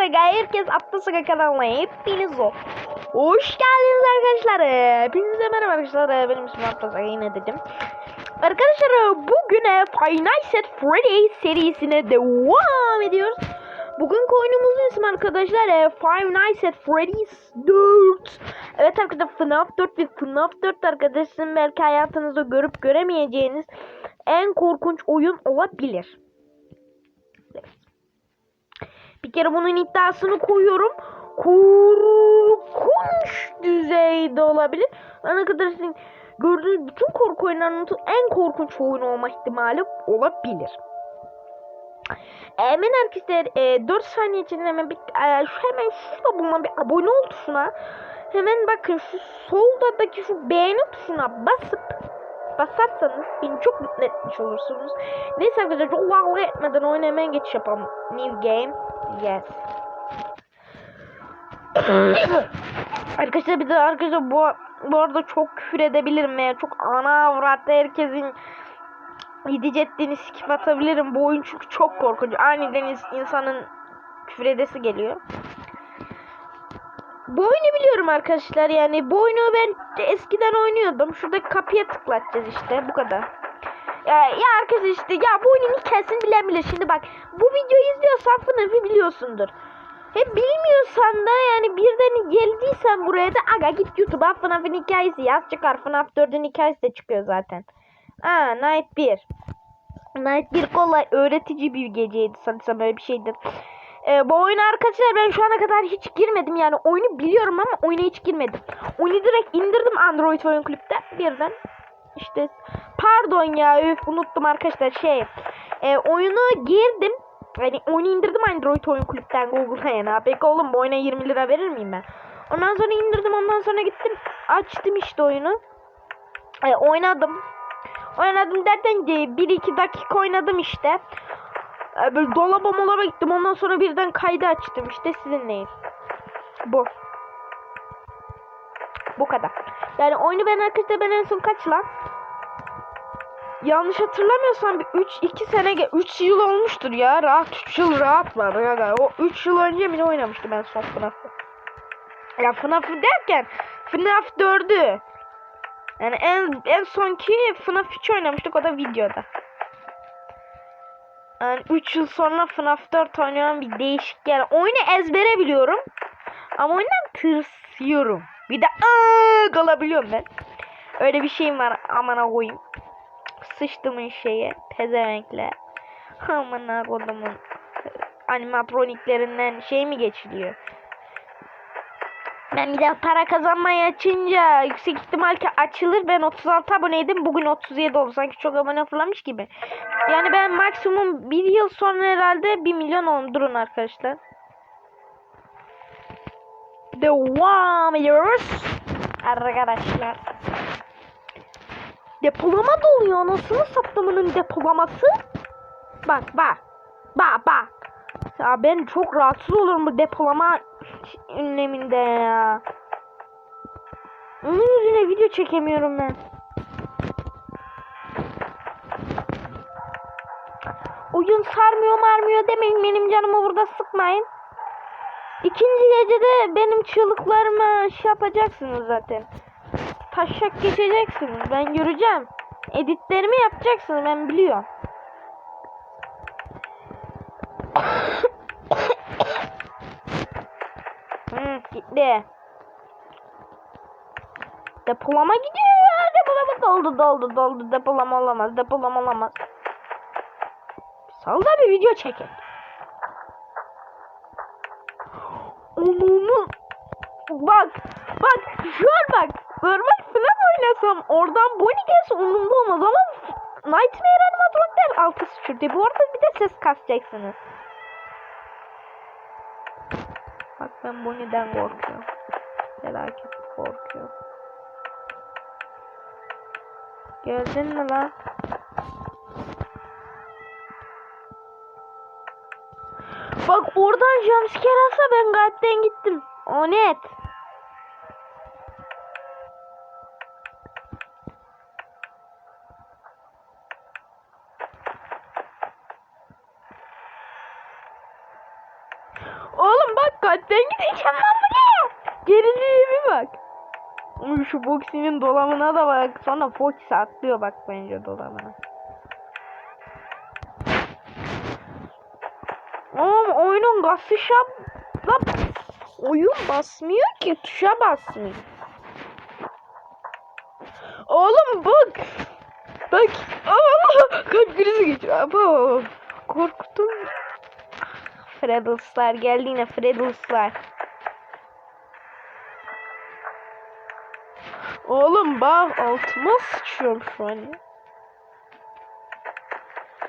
Saga, herkes Atlı Saga kanalına hepiniz o. Hoş geldiniz arkadaşlar. Hepinize merhaba arkadaşlar. Benim ismim Atlı Saga yine dedim. Arkadaşlar bugün e, Five Nights at Freddy's serisine devam ediyoruz. Bugün oyunumuzun ismi arkadaşlar e, Five Nights at Freddy's 4. Evet arkadaşlar FNAF 4 ve FNAF 4 arkadaşlar belki hayatınızda görüp göremeyeceğiniz en korkunç oyun olabilir. Bir kere bunun iddiasını koyuyorum. Korkunç düzeyde olabilir. Arkadaşlar gördüğünüz bütün korku oyunlarının en korkunç oyun olma ihtimali olabilir. Hemen arkadaşlar e, 4 saniye içinde hemen bir e, şu hemen şurada bulunan bir abone ol tuşuna hemen bakın şu soldaki şu beğeni tuşuna basıp basarsanız beni çok mutlu etmiş olursunuz. Neyse arkadaşlar çok vallahi etmeden oyuna hemen geçiş yapalım. New game. Yes. arkadaşlar bir de arkadaşlar bu, bu arada çok küfür edebilirim ya. Çok ana avratta herkesin gidecek ettiğini skip atabilirim. Bu oyun çünkü çok korkunç. Aniden insanın küfür edesi geliyor. Bu oyunu biliyorum arkadaşlar yani bu oyunu ben eskiden oynuyordum. Şuradaki kapıya tıklatacağız işte bu kadar. Ya, ya arkadaşlar işte ya bu oyunun hikayesini bilen. Şimdi bak bu videoyu izliyorsan FNAF'ı biliyorsundur. Hep bilmiyorsan da yani birden geldiysen buraya da aga git YouTube'a FNAF'ın hikayesi yaz çıkar. FNAF 4'ün hikayesi de çıkıyor zaten. Aa Night 1. Night 1 kolay öğretici bir geceydi sanırsam öyle bir şeydir. Ee, bu oyuna arkadaşlar ben şu ana kadar hiç girmedim yani oyunu biliyorum ama oyuna hiç girmedim. Oyunu direkt indirdim Android oyun kulüpte birden. İşte pardon ya üf, unuttum arkadaşlar şey. E, oyunu girdim. Yani oyunu indirdim Android oyun kulüpten Google'a yani. Peki oğlum bu oyuna 20 lira verir miyim ben? Ondan sonra indirdim ondan sonra gittim. Açtım işte oyunu. E, oynadım. Oynadım derken 1-2 dakika oynadım işte. E, böyle dolaba molaba gittim. Ondan sonra birden kaydı açtım işte sizinleyin. Bu. Bu kadar. Yani oyunu ben arkadaşlar ben en son kaç lan? Yanlış hatırlamıyorsam bir 3 2 sene 3 yıl olmuştur ya. Rahat 3 yıl rahat var ya. O 3 yıl önce mi oynamıştım ben son FNAF'ı. Ya FNAF'ı derken FNAF 4'ü. Yani en en sonki FNAF 3 oynamıştık o da videoda. Yani 3 yıl sonra FNAF 4 oynayan bir değişik yani oyunu ezbere biliyorum. Ama oyundan tırsıyorum. Bir de ııı kalabiliyorum ben. Öyle bir şeyim var amana koyayım. Sıçtımın şeye pezevenkle. Amana kodumun animatroniklerinden şey mi geçiliyor? Ben bir de para kazanmaya açınca yüksek ihtimal ki açılır. Ben 36 aboneydim. Bugün 37 oldu. Sanki çok abone fırlamış gibi. Yani ben maksimum bir yıl sonra herhalde 1 milyon olum. Durun arkadaşlar. Devam ediyoruz. Arkadaşlar. Depolama doluyor. Anasını sattımının depolaması. Bak bak. Bak bak. Ya ben çok rahatsız olurum bu depolama önleminde ya. Onun yüzüne video çekemiyorum ben. Oyun sarmıyor marmıyor demeyin benim canımı burada sıkmayın. İkinci gecede benim çığlıklarımı şey yapacaksınız zaten. Taşak geçeceksiniz ben göreceğim. Editlerimi yapacaksınız ben biliyorum. hmm, gitti. Depolama gidiyor ya. Depolama doldu doldu doldu. Depolama olamaz. Depolama olamaz. Sal da bir video çekin. Onu bak bak şu an bak normal FNAF oynasam oradan Bonnie gelse umurumda olmaz ama Nightmare animatronikler altı sıçırdı. Bu arada bir de ses kasacaksınız. Bak ben Bonnie'den korkuyorum. Felaket korkuyorum. Geldin mi lan? Bak oradan jumpscare alsa ben gayetten gittim. O net. Oğlum bak kalpten gideceğim lan bu ne? Geriliğime bak. Uy, Şu Foxy'nin dolabına da bak. Sonra Foxy atlıyor bak bence dolabına. Oğlum oyunun şap... Lan oyun basmıyor ki tuşa basmıyor. Oğlum bak. Bak. Allah. Kalp krizi geçiyor. Abo. Korktum. Freddles'lar geldi yine Freddles'lar. Oğlum bak altıma sıçıyorum şu an ya.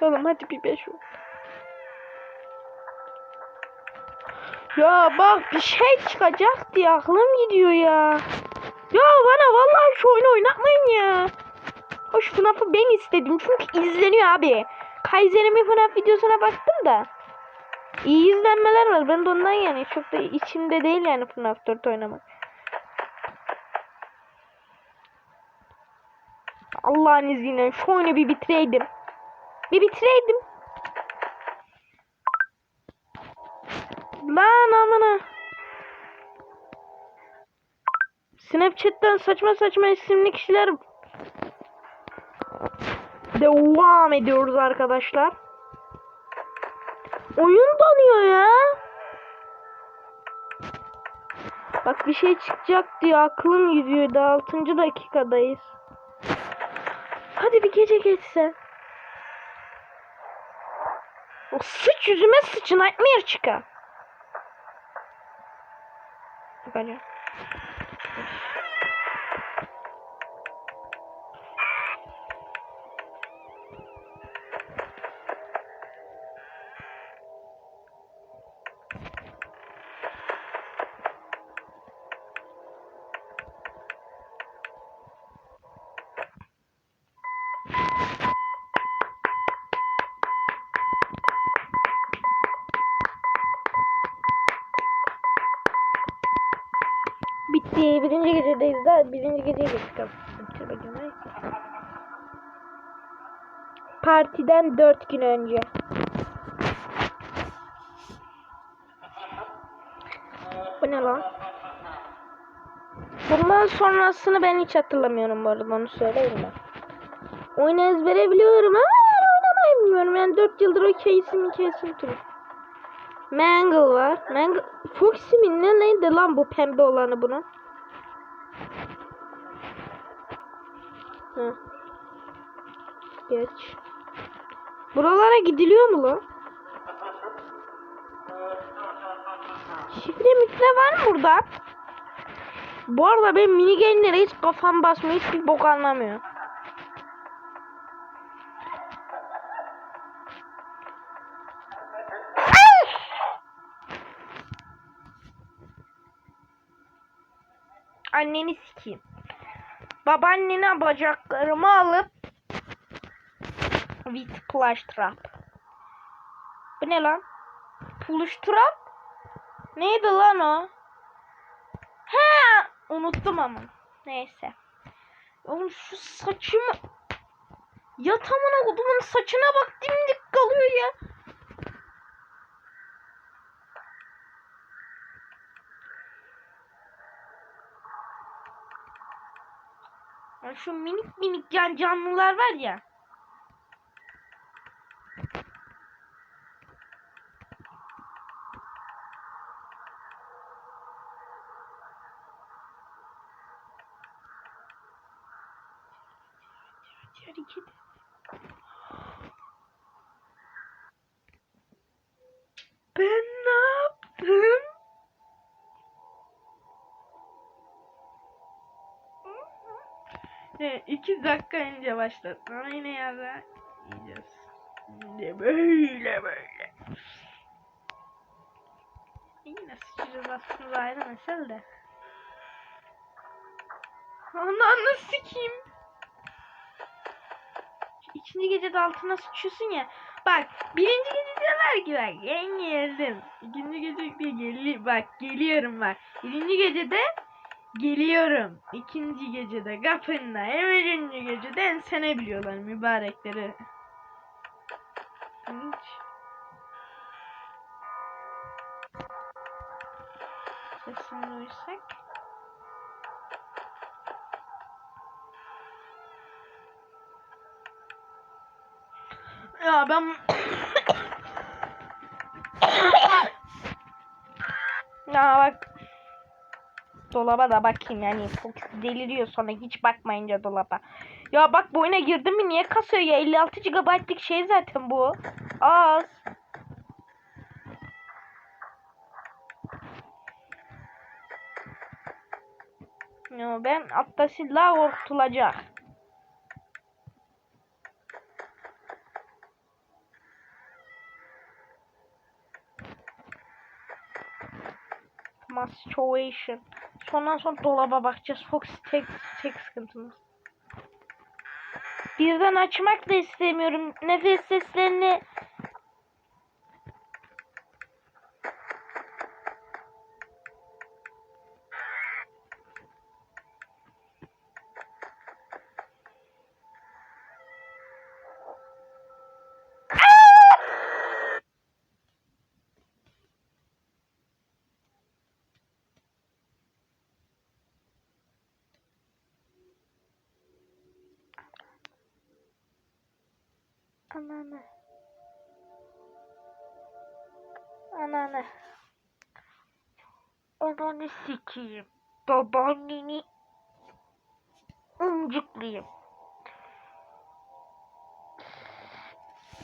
Oğlum hadi bir beş ol. Ya bak bir şey çıkacak diye aklım gidiyor ya. Ya bana vallahi şu oyunu oynatmayın ya. Hoş FNAF'ı ben istedim çünkü izleniyor abi. Kaiser'in FNAF videosuna baktım da. İyi izlenmeler var. Ben de ondan yani çok da içimde değil yani FNAF 4 oynamak. Allah'ın izniyle şu oyunu bir bitireydim. Bir bitireydim. Lan amına. Snapchat'ten saçma saçma isimli kişiler devam ediyoruz arkadaşlar. Oyun donuyor ya. Bak bir şey çıkacak diye aklım gidiyor. Daha 6. dakikadayız. Hadi bir gece geçse. O sıç yüzüme sıç nightmare çıkar. Böyle. Bitti. Birinci gecedeyiz daha. Birinci geceye geçtik. Partiden dört gün önce. Bu ne lan? Bundan sonrasını ben hiç hatırlamıyorum bu arada onu söyleyeyim ben. Oyunu ezbere biliyorum ama yani oynamayı bilmiyorum. Yani 4 yıldır o case'im hikayesini tutuyorum. Mangle var. Mangle... Foxy mi ne neydi lan bu pembe olanı bunun? Geç. Buralara gidiliyor mu lan? Şifre mikre var mı burada? Bu arada ben mini game'lere hiç kafam basmıyor. Hiçbir bok anlamıyor. Anneni sikeyim. Babaannene bacaklarımı alıp with plush trap. Bu ne lan? Plush trap? Neydi lan o? He, unuttum ama. Neyse. Oğlum şu saçımı Yatamına kodumun saçına bak dimdik kalıyor ya. Şu minik minik can canlılar var ya. İçeri Evet, iki dakika önce başlattım. Ama yine yarra yiyeceğiz. Yine böyle böyle. Yine sıçacağız aslında ayrı mesele de. Ananı sikeyim. İkinci gecede altına sıçıyorsun ya. Bak birinci gece diyorlar ki bak ben geldim. İkinci gece de geli bak geliyorum bak. Birinci gecede geliyorum. İkinci gecede kapında. Üçüncü gecede ensene biliyorlar mübarekleri. Hiç. sesini duysak. Ya ben Ya bak dolaba da bakayım yani Fox deliriyor sonra hiç bakmayınca dolaba. Ya bak bu oyuna girdim mi niye kasıyor ya 56 GB'lık şey zaten bu. Az. Ya ben hatta silah ortulacak. Masturbation. Sondan sonra dolaba bakacağız. Fox tek, tek sıkıntımız. Birden açmak da istemiyorum. Nefes seslerini Ananı. Ananı. Ananı sikeyim. Babaanneni umcuklayayım.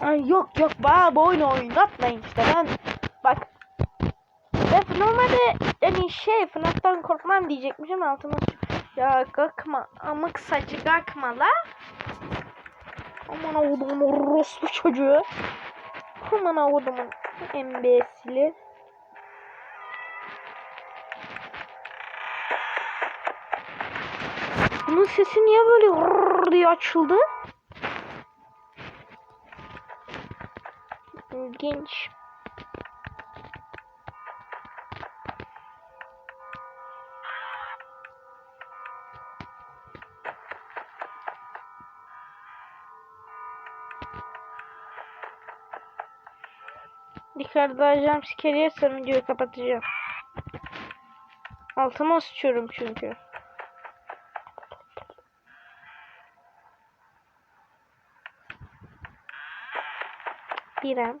Ay yok yok bana bu oynatmayın işte ben bak ben normalde yani şey FNAF'tan korkmam diyecekmişim altıma ya kalkma amık saçı kalkma la Aman avudumun orospu çocuğu. Aman avudumun embesili. Bunun sesi niye böyle diye açıldı? İlginç. Yukarıda jumpscare yersem videoyu kapatacağım. Altıma sıçıyorum çünkü. Bir am.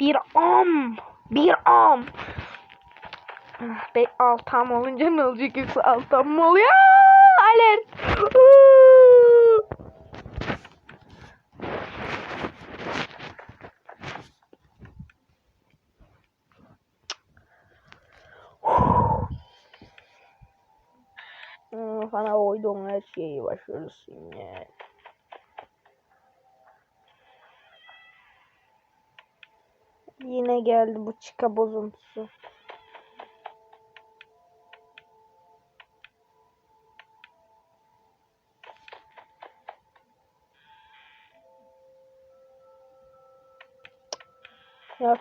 Bir am. Bir am. Ah, Be altam olunca ne olacak yoksa altam mı oluyor? Alert. Sana koyduğun her şeyi başarırsın ya. Yine geldi bu çıka bozuntusu. Yok.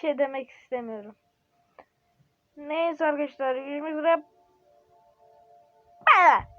Şey demek istemiyorum. Neyse arkadaşlar görüşmek üzere. Bye.